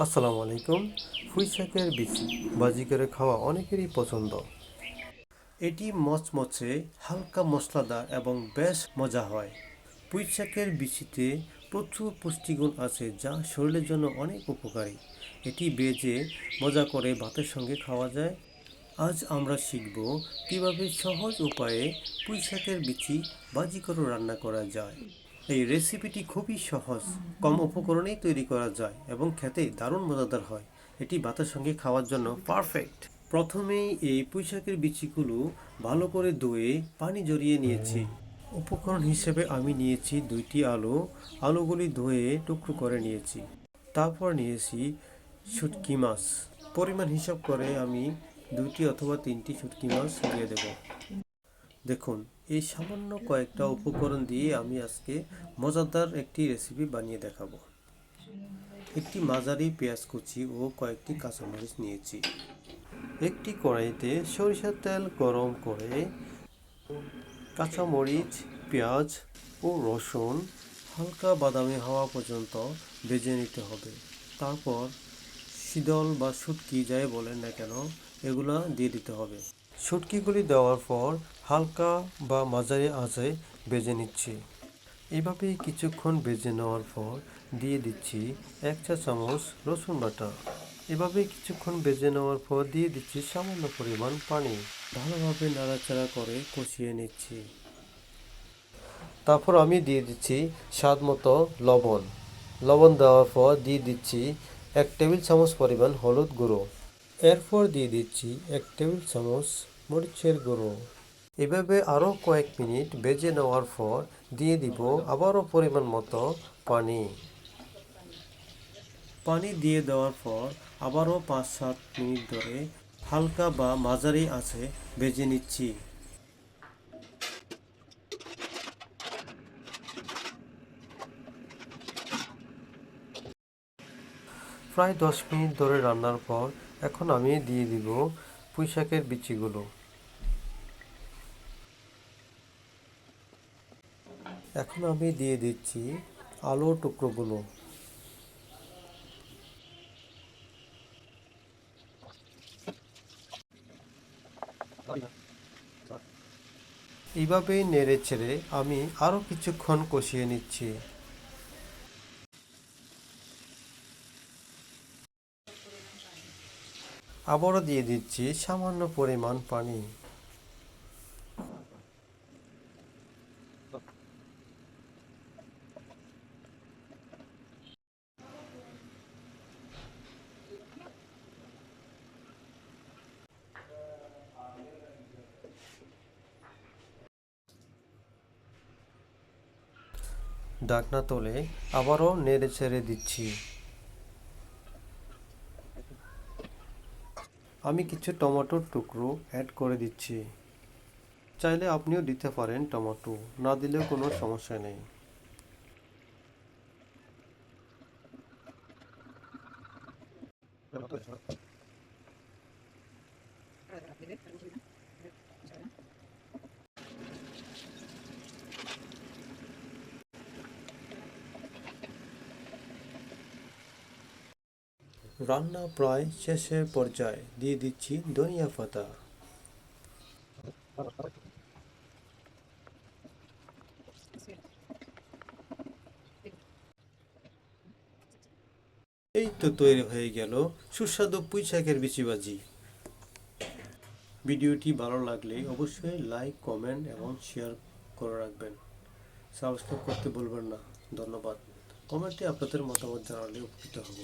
আসসালামু আলাইকুম। পুঁই শাকের বিচি, বাজি করে খাওয়া অনেকেরই পছন্দ। এটি মচমচে, হালকা মশলাদার এবং বেশ মজা হয়। পুঁই শাকের বিচিতে প্রচুর পুষ্টিগুণ আছে যা শরীরের জন্য অনেক উপকারী। এটি বেজে মজা করে ভাতের সঙ্গে খাওয়া যায়। আজ আমরা শিখব কীভাবে সহজ উপায়ে পুঁই শাকের বিচি বাজি করে রান্না করা যায়। এই রেসিপিটি খুবই সহজ। কম উপকরণেই তৈরি করা যায় এবং খেতে দারুণ মজাদার হয়। এটি ভাতের সঙ্গে খাওয়ার জন্য পারফেক্ট প্রথমেই এই পুঁই শাকের বিচিগুলো ভালো করে ধুয়ে পানি জড়িয়ে নিয়েছি। উপকরণ হিসেবে আমি নিয়েছি দুইটি আলু। আলুগুলি ধুয়ে টুকরো করে নিয়েছি। তারপর নিয়েছি শুটকি মাছ। পরিমাণ হিসাব করে আমি দুইটি অথবা তিনটি শুটকি মাছ দিয়ে দেব। দেখুন, এই সামান্য কয়েকটা উপকরণ দিয়ে আমি আজকে মজাদার একটি রেসিপি বানিয়ে দেখাবো। একটি মাঝারি পেঁয়াজ কুচি ও কয়েকটি কাঁচামরিচ নিয়েছি। একটি কড়াইতে সরিষার তেল গরম করে কাঁচামরিচ, পেঁয়াজ ও রসুন হালকা বাদামি হওয়া পর্যন্ত ভেজে নিতে হবে। তারপর শীতল বা শুটকি যাই বলেন না কেন, এগুলা দিয়ে দিতে হবে। শুটকিগুলি দেওয়ার পর হালকা বা মাঝারি আঁচে ভেজে নিচ্ছি। এভাবে কিছুক্ষণ ভেজে নেওয়ার পর দিয়ে দিচ্ছি এক চা চামচ রসুন বাটা। এভাবে কিছুক্ষণ ভেজে নেওয়ার পর দিয়ে দিচ্ছি সামান্য পরিমাণ পানি। ভালোভাবে নাড়াচাড়া করে কষিয়ে নিচ্ছি। তারপর আমি দিয়ে দিচ্ছি স্বাদ মতো লবণ। লবণ দেওয়ার পর দিয়ে দিচ্ছি এক টেবিল চামচ পরিমাণ হলুদ গুঁড়ো। এরপর দিয়ে দিচ্ছি এক টেবিল চামচ মরিচের গুঁড়ো। এভাবে আরও কয়েক মিনিট ভেজে নেওয়ার পর দিয়ে দিব আবারও পরিমাণ মতো পানি। পানি দিয়ে দেওয়ার পর আবারও পাঁচ সাত মিনিট ধরে হালকা বা মাঝারি আছে ভেজে নিচ্ছি। প্রায় দশ মিনিট ধরে রান্নার পর এখন আমি দিয়ে দিব পুঁই শাকের বিচিগুলো। এখন আমি দিয়ে দিচ্ছি আলুর টুকরোগুলো। এইভাবেই নেড়ে ছেড়ে আমি আরও কিছুক্ষণ কষিয়ে নিচ্ছি। আবারও দিয়ে দিচ্ছি সামান্য পরিমাণ পানি। ডাকনা তোলে আবারও নেড়ে ছেড়ে দিচ্ছি। আমি কিছু টমেটোর টুকরো অ্যাড করে দিচ্ছি। চাইলে আপনিও দিতে পারেন টমেটো, না দিলেও কোনো সমস্যা নেই। রান্না প্রায় শেষের পর্যায়ে দিয়ে দিচ্ছি ধনিয়া পাতা। এই তো তৈরি হয়ে গেল সুস্বাদু পুঁই শাকের বিচিবাজি। ভিডিওটি ভালো লাগলে অবশ্যই লাইক, কমেন্ট এবং শেয়ার করে রাখবেন। সাবস্ক্রাইব করতে ভুলবেন না। ধন্যবাদ। কমেন্টে আপনাদের মতামত জানালে উপকৃত হব।